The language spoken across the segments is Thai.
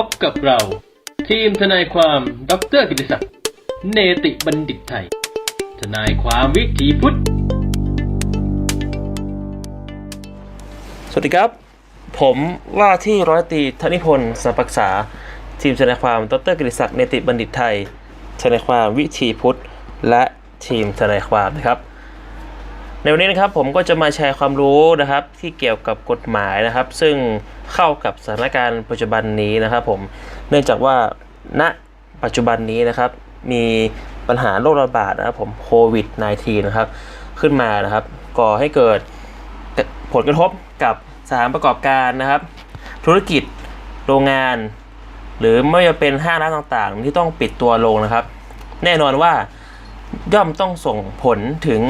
พบกับเรา ทีมทนายความดรกิติศักดิ์เนติบัณฑิตไทย ทนายความวิถีพุทธ สวัสดีครับ ผมว่าที่ร้อยตรีธนิพนธ์สัมปักษา ทีมทนายความดรกฤษศักดิ์เนติบัณฑิตไทย ทนายความวิชีพุทธ และทีมทนายความนะครับ ในวันนี้นะครับผมก็จะมาแชร์ความรู้นะครับที่เกี่ยวกับกฎหมายนะครับ ซึ่งเข้ากับสถานการณ์ปัจจุบันนี้นะครับผมเนื่องจากว่าณปัจจุบันนี้นะครับ มีปัญหาโรคระบาดนะครับผมโควิด -19 นะครับขึ้นมานะครับก่อให้เกิดผลกระทบกับสถานประกอบการนะครับ ธุรกิจโรงงาน หรือไม่ว่าเป็นห้างร้านต่างๆ ที่ต้องปิดตัวลงนะครับ แน่นอนว่าย่อมต้องส่งผลถึง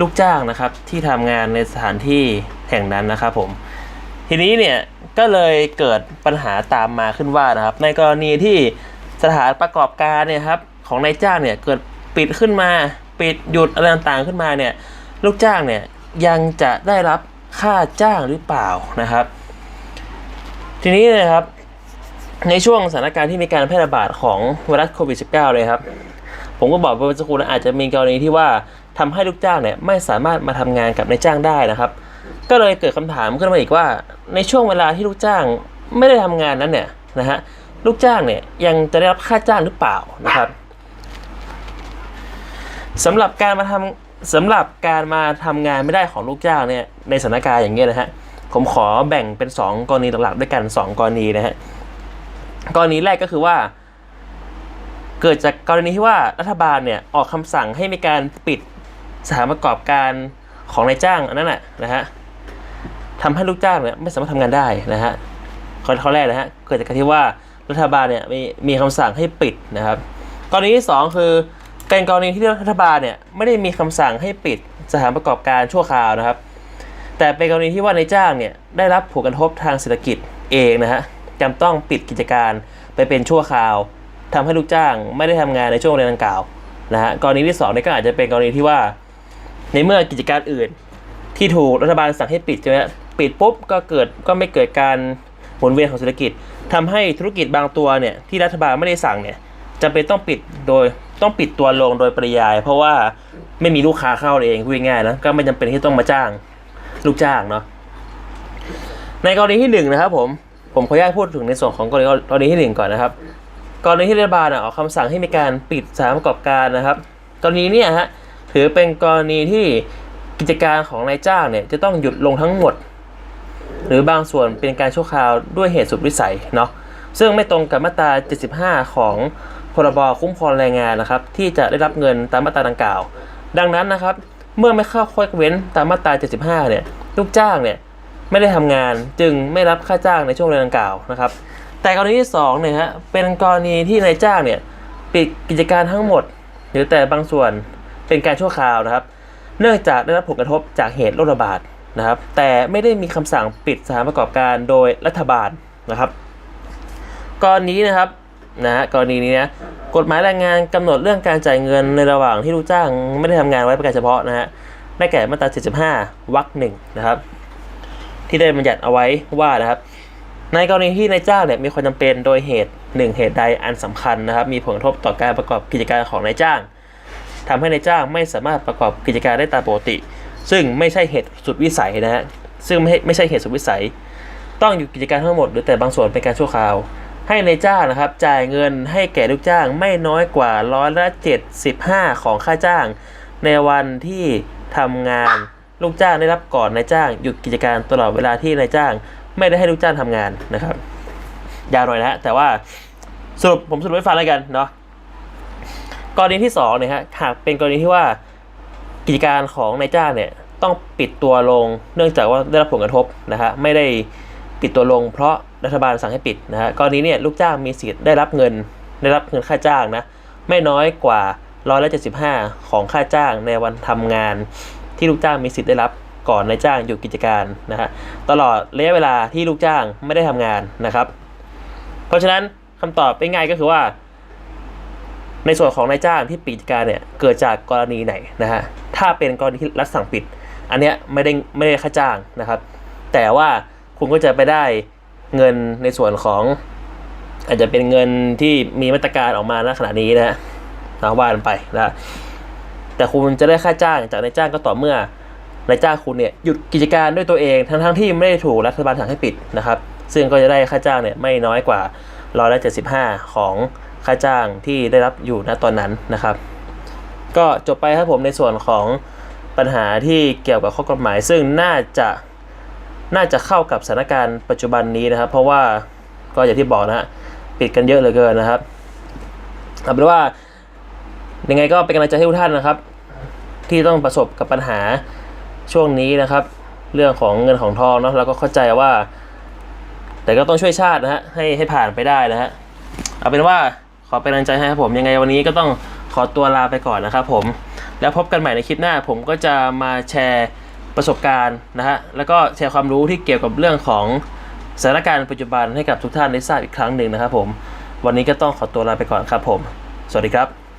ลูกจ้างนะครับที่ทำงานในสถานที่แห่งนั้นนะครับผมทีนี้เนี่ยก็เลยเกิดปัญหาตามมาขึ้นว่านะครับ ในกรณีที่สถานประกอบการเนี่ยครับของนายจ้างเนี่ยเกิดปิดขึ้นมาปิดหยุดอะไรต่างๆขึ้นมาเนี่ยลูกจ้างเนี่ยยังจะได้รับค่าจ้างหรือเปล่านะครับ ทีนี้นะครับในช่วงสถานการณ์ที่มีการแพร่ระบาดของไวรัสโควิด -19 เลยครับ ผมก็บอกไปเมื่อสักครู่นะอาจจะมีกรณีที่ว่า ทำให้ลูกจ้างเนี่ยไม่สามารถมาทำงานกับนายจ้างได้นะครับ ก็เลยเกิดคำถามขึ้นมาอีกว่า ในช่วงเวลาที่ลูกจ้างไม่ได้ทำงานนั้นเนี่ยนะฮะลูกจ้างเนี่ยยังจะได้รับค่าจ้างหรือเปล่านะครับสำหรับการมาทำสำหรับการมาทำงานไม่ได้ของลูกจ้างเนี่ยในสถานการณ์อย่างเงี้ยนะฮะผมขอแบ่งเป็น 2 กรณีหลักๆด้วยกัน 2 กรณีนะฮะกรณีแรกก็คือว่า เกิดจากกรณีที่ว่ารัฐบาลเนี่ยออกคำสั่งให้มีการปิด สถานประกอบการของนายจ้างอันนั้นแหละนะฮะทำให้ลูกจ้างเนี่ยไม่สามารถทำงานได้นะฮะข้อข้อแรกนะฮะเกิดจากการที่ว่ารัฐบาลเนี่ยมีมีคำสั่งให้ปิดนะครับกรณีที่สองคือเป็นกรณีที่รัฐบาลเนี่ยไม่ได้มีคำสั่งให้ปิดสถานประกอบการชั่วคราวนะครับ แต่เป็นกรณีที่ว่านายจ้างเนี่ยได้รับผลกระทบทางเศรษฐกิจเองนะฮะจำต้องปิดกิจการไปเป็นชั่วคราวทำให้ลูกจ้างไม่ได้ทำงานในช่วงเวลาดังกล่าวนะฮะกรณีที่สองเนี่ยก็อาจจะเป็นกรณีที่ว่า ในเมื่อกิจการอื่น ที่ถูกรัฐบาลสั่งให้ปิดใช่ไหมปิดปุ๊บก็เกิดก็ไม่เกิดการหมุนเวียนของเศรษฐกิจทำให้ธุรกิจบางตัวเนี่ยที่รัฐบาลไม่ได้สั่งเนี่ยจำเป็นต้องปิดโดยต้องปิดตัวลงโดยปริยาย เพราะว่าไม่มีลูกค้าเข้าเองพูดง่ายๆนะก็ไม่จำเป็นที่ต้องมาจ้างลูกจ้างเนาะในกรณีที่หนึ่งนะครับผมผมขออนุญาตพูดถึงในส่วนของกรณีกรณีที่หนึ่งก่อนนะครับกรณีที่รัฐบาลออกคำสั่งให้มีการปิดสถานประกอบการนะครับกรณีเนี่ยฮะ ถือเป็นกรณีที่กิจการของนายจ้างเนี่ยจะต้องหยุดลงทั้งหมด หรือบางส่วนเป็นการชั่วคราวด้วยเหตุสุดวิสัยเนาะซึ่งไม่ตรงกับมาตรา 75 ของพรบคุ้มครองแรงงานนะครับ ที่จะได้รับเงินตามมาตราดังกล่าว ดังนั้นนะครับ เมื่อไม่เข้าข้อยกเว้นตามมาตรา 75 เนี่ยลูกจ้างเนี่ยไม่ได้ทำงานจึงไม่รับค่าจ้างในช่วงเวลาดังกล่าวนะครับ แต่กรณีที่2เนี่ยฮะเป็นกรณีที่นายจ้างเนี่ยปิดกิจการทั้งหมด หรือแต่บางส่วน เป็นการชั่วคราวนะครับ เนื่องจากได้รับผลกระทบจากเหตุโรคระบาดนะครับ แต่ไม่ได้มีคำสั่งปิดสถานประกอบการโดยรัฐบาลนะครับกรณีนะครับนะฮะกรณีนี้นะกฎหมายแรงงานกำหนดเรื่องการจ่ายเงินในระหว่างที่ลูกจ้างไม่ได้ทำงานไว้เป็นการเฉพาะนะฮะได้แก่มาตรา 75 วรรคหนึ่งนะครับ ที่ได้บัญญัติเอาไว้ว่านะครับ ในกรณีที่นายจ้างเนี่ยมีความจำเป็นโดยเหตุหนึ่งเหตุใดอันสำคัญนะครับ มีผลกระทบต่อการประกอบกิจการของนายจ้าง ทำให้นายจ้างไม่สามารถประกอบกิจการได้ตามปกติ ซึ่งไม่ใช่เหตุสุดวิสัยนะฮะซึ่งไม่ไม่ใช่เหตุสุดวิสัย ต้องหยุดกิจการทั้งหมดหรือแต่บางส่วนเป็นการชั่วคราว ให้นายจ้างนะครับจ่ายเงินให้แก่ลูกจ้างไม่น้อยกว่าร้อยละ75 ของค่าจ้าง ในวันที่ทำงานลูกจ้างได้รับก่อนนายจ้าง หยุดกิจการตลอดเวลาที่นายจ้าง ไม่ได้ให้ลูกจ้างทำงานนะครับยาวหน่อยนะฮะแต่ว่าสรุปผมสรุปให้ฟังแล้วกันเนาะ กรณีที่สองเนี่ยฮะหากเป็นกรณีที่ว่ากิจการของนายจ้างเนี่ยต้องปิดตัวลงเนื่องจากว่าได้รับผลกระทบนะฮะไม่ได้ปิดตัวลง เพราะรัฐบาลสั่งให้ปิดนะฮะกรณีเนี่ยลูกจ้างมีสิทธิ์ได้รับเงินได้รับเงินค่าจ้างนะไม่น้อยกว่าร้อยละเจ็ดสิบห้าของค่าจ้างในวันทำงาน ที่ลูกจ้างมีสิทธิ์ได้รับก่อนนายจ้างหยุดกิจการนะฮะตลอดระยะเวลาที่ลูกจ้างไม่ได้ทำงานนะครับ เพราะฉะนั้นคำตอบเป็นไงก็คือว่า ในส่วนของนายจ้างที่ปิดกิจการเนี่ยเกิดจากกรณีไหนนะฮะถ้าเป็นกรณีที่รัฐสั่งปิด อันเนี้ยไม่ได้ไม่ได้ค่าจ้างนะครับ แต่ว่าคุณก็จะไปได้เงินในส่วนของ อาจจะเป็นเงินที่มีมาตรการออกมาณขณะนี้นะฮะนะว่ากันไปนะแต่คุณจะได้ค่าจ้างจากนายจ้างก็ต่อเมื่อนายจ้างคุณเนี่ยหยุดกิจการด้วยตัวเองทั้งทั้งที่ไม่ได้ถูกรัฐบาลสั่งให้ปิดนะครับ ซึ่งก็จะได้ค่าจ้างเนี่ยไม่น้อยกว่าร้อยละเจ็ดสิบห้าของ ค่าจ้างที่ได้รับอยู่ณตอนนั้นนะครับ ก็จบไปครับผมในส่วนของปัญหาที่เกี่ยวกับข้อกฎหมาย ซึ่งน่าจะน่าจะเข้ากับสถานการณ์ปัจจุบันนี้นะครับ เพราะว่าก็อย่างที่บอกนะฮะปิดกันเยอะเหลือเกินนะครับเอาเป็นว่ายังไงก็เป็นกำลังใจให้ทุกท่านนะครับ ที่ต้องประสบกับปัญหาช่วงนี้นะครับ เรื่องของเงินของทองเนาะเราก็เข้าใจว่า แต่ก็ต้องช่วยชาตินะฮะให้ให้ผ่านไปได้นะฮะเอาเป็นว่า ขอเป็นกำลังใจให้ครับผมยังไงวันนี้ก็ต้องขอตัวลาไปก่อนนะครับผม แล้วพบกันใหม่ในคลิปหน้า ผมก็จะมาแชร์ประสบการณ์นะฮะแล้วก็แชร์ความรู้ที่เกี่ยวกับเรื่องของสถานการณ์ปัจจุบันให้กับทุกท่านได้ทราบอีกครั้งหนึ่งนะครับผม วันนี้ก็ต้องขอตัวลาไปก่อนครับผม สวัสดีครับ